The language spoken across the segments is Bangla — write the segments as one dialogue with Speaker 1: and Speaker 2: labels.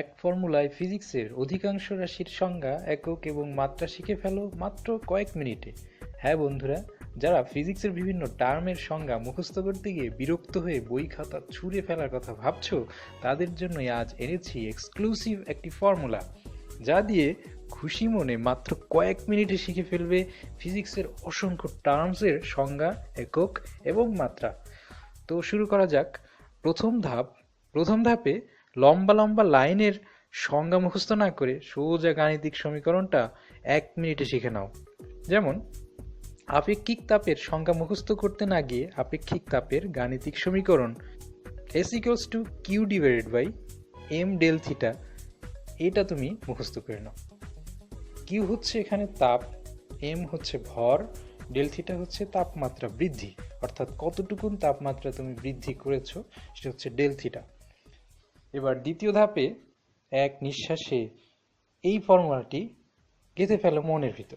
Speaker 1: এক ফর্মুলায় ফিজিক্সের অধিকাংশ রাশির সংজ্ঞা একক এবং মাত্রা শিখে ফেলো মাত্র কয়েক মিনিটে। হ্যাঁ বন্ধুরা, যারা ফিজিক্সের বিভিন্ন টার্মের সংজ্ঞা মুখস্থ করতে গিয়ে বিরক্ত হয়ে বই খাতা ছুঁড়ে ফেলার কথা ভাবছ, তাদের জন্যই আজ এনেছি এক্সক্লুসিভ একটি ফর্মুলা, যা দিয়ে খুশি মনে মাত্র কয়েক মিনিটে শিখে ফেলবে ফিজিক্সের অসংখ্য টার্মসের সংজ্ঞা, একক এবং মাত্রা। তো শুরু করা যাক। প্রথম ধাপ, প্রথম ধাপে লম্বা লম্বা লাইনের সংজ্ঞা মুখস্থ না করে সোজা গাণিতিক সমীকরণটা এক মিনিটে শিখে নাও। যেমন, আপেক্ষিক তাপের সংজ্ঞা মুখস্থ করতে না গিয়ে আপেক্ষিক তাপের গাণিতিক সমীকরণ S equals to Q divided by M del theta এটা তুমি মুখস্থ করে নাও। কিউ হচ্ছে এখানে তাপ এম হচ্ছে ভর ডেল থিটা হচ্ছে তাপমাত্রা বৃদ্ধি। অর্থাৎ কতটুকুন তাপমাত্রা তুমি বৃদ্ধি করেছ, সেটা হচ্ছে ডেল থিটা এবার দ্বিতীয় ধাপে এক নিঃশ্বাসে এই ফর্মুলাটি গেঁথে ফেলো মনের ভিতর।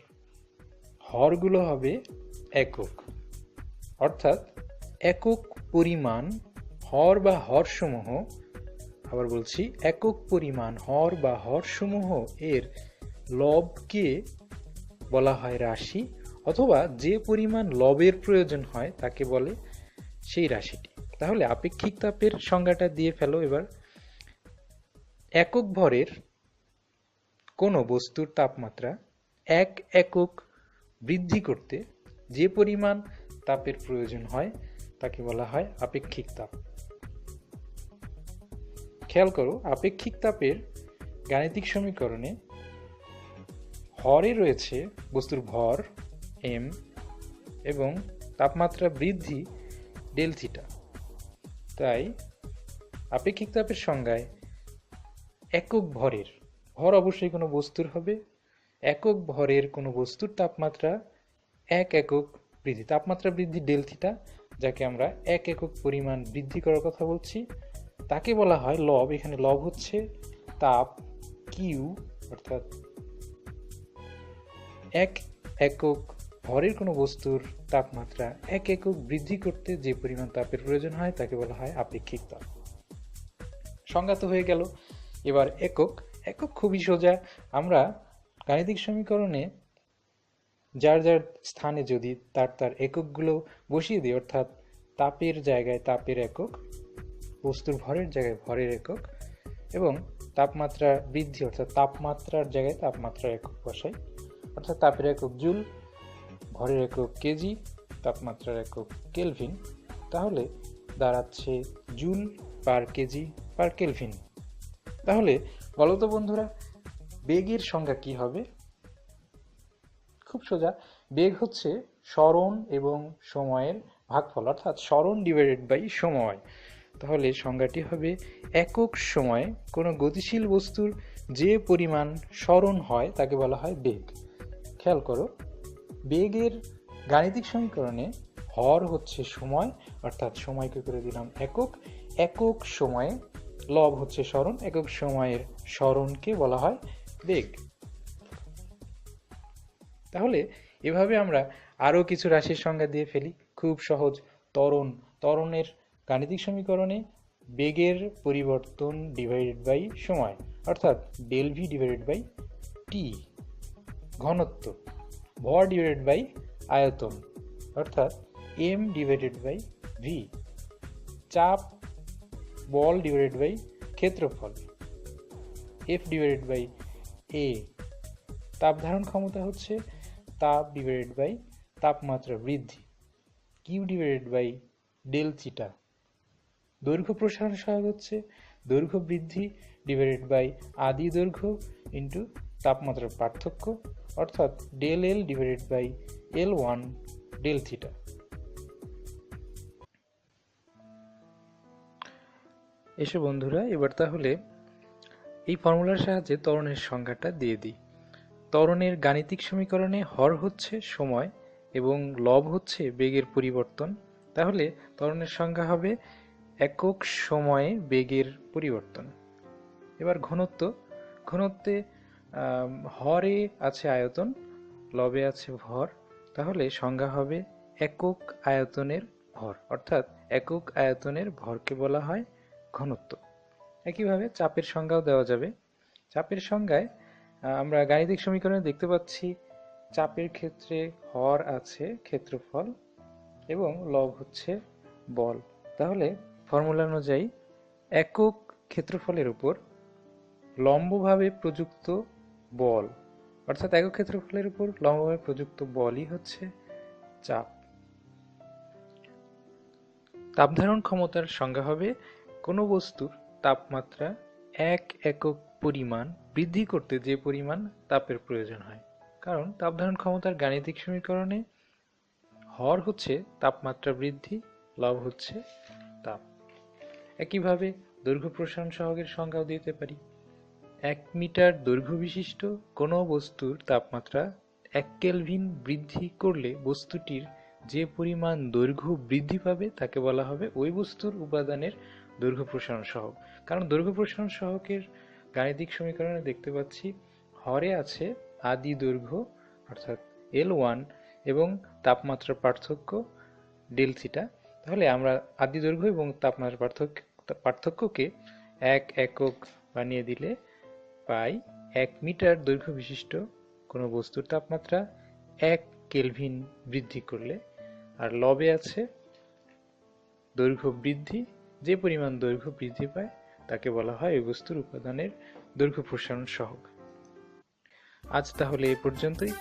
Speaker 1: হরগুলো হবে একক। অর্থাৎ একক পরিমাণ হর বা হরসমূহ, আবার বলছি একক পরিমাণ হর বা হরসমূহ এর লবকে বলা হয় রাশি, অথবা যে পরিমাণ লবের প্রয়োজন হয় তাকে বলে সেই রাশিটি। তাহলে আপেক্ষিক তাপের সংজ্ঞাটা দিয়ে ফেলো এবার। একক ভরের কোনো বস্তুর তাপমাত্রা এক একক বৃদ্ধি করতে যে পরিমাণ তাপের প্রয়োজন হয়, তাকে বলা হয় আপেক্ষিক তাপ। খেয়াল করো, আপেক্ষিক তাপের গাণিতিক সমীকরণে হরে রয়েছে বস্তুর ভর এম এবং তাপমাত্রা বৃদ্ধি ডেল থিটা। তাই আপেক্ষিক তাপের সংজ্ঞায় একক ভরের। ভর অবশ্যই কোনো বস্তুর হবে। একক ভরের কোনো বস্তুর তাপমাত্রা এক একক বৃদ্ধি। তাপমাত্রা বৃদ্ধি ডেল থিটা, যাকে আমরা এক একক পরিমাণ বৃদ্ধি করার কথা বলছি। তাকে বলা হয় লব। এখানে লব হচ্ছে তাপ কিউ অর্থাৎ এক একক ভরের কোনো বস্তুর তাপমাত্রা এক একক বৃদ্ধি করতে যে পরিমাণ তাপের প্রয়োজন হয়, তাকে বলা হয় আপেক্ষিক তাপ। সংজ্ঞাত হয়ে গেল। এবার একক একক খুবই সোজা। আমরা গাণিতিক সমীকরণে যার যার স্থানে যদি তার তার এককগুলো বসিয়ে দিই, অর্থাৎ তাপের জায়গায় তাপের একক, বস্তুর ভরের জায়গায় ভরের একক, এবং তাপমাত্রা বৃদ্ধি, অর্থাৎ তাপমাত্রার জায়গায় তাপমাত্রার একক বসাই, অর্থাৎ তাপের একক জুল, ভরের একক কেজি, তাপমাত্রার একক কেলভিন, তাহলে দাঁড়াচ্ছে joule per KG per kelvin. তাহলে বলো তো বন্ধুরা, বেগের সংজ্ঞা কি হবে? খুব সোজা, বেগ হচ্ছে স্মরণ এবং সময়ের ভাগফল, অর্থাৎ স্মরণ ডিভাইডেড বাই সময়। তাহলে সংজ্ঞাটি হবে একক সময়ে কোনো গতিশীল বস্তুর যে পরিমাণ স্মরণ হয়, তাকে বলা হয় বেগ। খেয়াল করো, বেগের গাণিতিক সমীকরণে হর হচ্ছে সময়, অর্থাৎ সময়কে করে দিলাম একক। একক সময়ে লব হচ্ছে স্মরণ, একক সময়ের স্মরণকে বলা হয় বেগ। তাহলে এভাবে আমরা আরও কিছু রাশির সংজ্ঞা দিয়ে ফেলি। খুব সহজ, ত্বরণ। ত্বরণের গাণিতিক সমীকরণে বেগের পরিবর্তন ডিভাইডেড বাই সময়, অর্থাৎ del V divided by T ঘনত্ব, ভর ডিভাইডেড বাই আয়তন, অর্থাৎ এম ডিভাইডেড বাই ভি চাপ বল ডিভাইডেড বাই ক্ষেত্রফল। এফ ডিভাইডেড বাই এ তাপ ধারণ ক্ষমতা হচ্ছে তাপ ডিভাইডেড বাই তাপমাত্রা বৃদ্ধি। Q divided by del theta দৈর্ঘ্য প্রসারণ সহায়ক হচ্ছে দৈর্ঘ্য বৃদ্ধি ডিভাইডেড বাই আদি দৈর্ঘ্য ইন্টু তাপমাত্রার পার্থক্য, অর্থাৎ del L divided by L one del theta এসো বন্ধুরা, এবার তাহলে এই ফর্মুলার সাহায্যে ত্বরণের সংজ্ঞাটা দিয়ে দিই। ত্বরণের গাণিতিক সমীকরণে হর হচ্ছে সময় এবং লব হচ্ছে বেগের পরিবর্তন। তাহলে ত্বরণের সংজ্ঞা হবে একক সময়ে বেগের পরিবর্তন। এবার ঘনত্ব, ঘনত্বে হরে আছে আয়তন, লবে আছে ভর। তাহলে সংজ্ঞা হবে একক আয়তনের ভর, অর্থাৎ একক আয়তনের ভরকে বলা হয় ঘনত্ব। একইভাবে চাপের সংজ্ঞাও দেওয়া যাবে। চাপের সংজ্ঞায় আমরা গাণিতিক সমীকরণে দেখতে পাচ্ছি চাপের ক্ষেত্রে হর আছে ক্ষেত্রফল এবং লব হচ্ছে বল। তাহলে ফর্মুলা অনুযায়ী একক ক্ষেত্রফলের উপর লম্বভাবে প্রযুক্ত বল, অর্থাৎ একক ক্ষেত্রফলের উপর লম্বভাবে প্রযুক্ত বলই হচ্ছে চাপ। তাপধারণ ক্ষমতার সংজ্ঞা হবে কোনো বস্তুর তাপমাত্রা এক একক পরিমাণ বৃদ্ধি করতে যে পরিমাণ তাপের প্রয়োজন হয়। কারণ তাপধারণ ক্ষমতার গাণিতিক সমীকরণে হর হচ্ছে তাপমাত্রা বৃদ্ধি, লব হচ্ছে তাপ। একইভাবে দৈর্ঘ্য প্রসারণ সহগের সংজ্ঞাও দিতে পারি। এক মিটার দৈর্ঘ্য বিশিষ্ট কোনো বস্তুর তাপমাত্রা এক কেলভিন বৃদ্ধি করলে বস্তুটির যে পরিমাণ দৈর্ঘ্য বৃদ্ধি পাবে তাকে বলা হবে ওই বস্তুর উপাদানের দৈর্ঘ্য প্রসারণ সহগ কারণ দৈর্ঘ্য প্রসারণ সহকের গাণিতিক সমীকরণে দেখতে পাচ্ছি হরে আছে আদি দৈর্ঘ্য, অর্থাৎ এল ওয়ান এবং তাপমাত্রার পার্থক্য ডেল থিটা। তাহলে আমরা আদি দৈর্ঘ্য এবং তাপমাত্রার পার্থক্য, পার্থক্যকে এক একক বানিয়ে দিলে পাই এক মিটার দৈর্ঘ্য বিশিষ্ট কোনো বস্তুর তাপমাত্রা এক কেলভিন বৃদ্ধি করলে। আর লবে আছে দৈর্ঘ্য বৃদ্ধি যে পরিমাণ দৈর্ঘ্য বৃদ্ধি পায়, তাকে বলা হয় ওই বস্তুর উপাদানের দৈর্ঘ্য প্রসারণ সহগ। আজ তাহলে এ পর্যন্তই।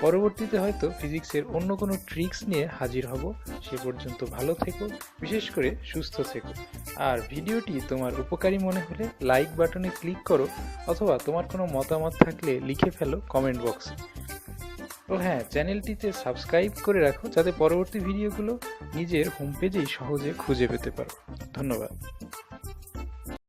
Speaker 1: পরবর্তীতে হয়তো ফিজিক্সের অন্য কোনো ট্রিক্স নিয়ে হাজির হব। সে পর্যন্ত ভালো থেকো, বিশেষ করে সুস্থ থেকো। আর ভিডিওটি তোমার উপকারী মনে হলে লাইক বাটনে ক্লিক করো, অথবা তোমার কোনো মতামত থাকলে লিখে ফেলো কমেন্ট বক্সে ও হ্যাঁ চ্যানেলটিতে সাবস্ক্রাইব করে রাখো যাতে পরবর্তী ভিডিওগুলো নিজের হোম পেজেই সহজে খুঁজে পেতে পারো। ধন্যবাদ।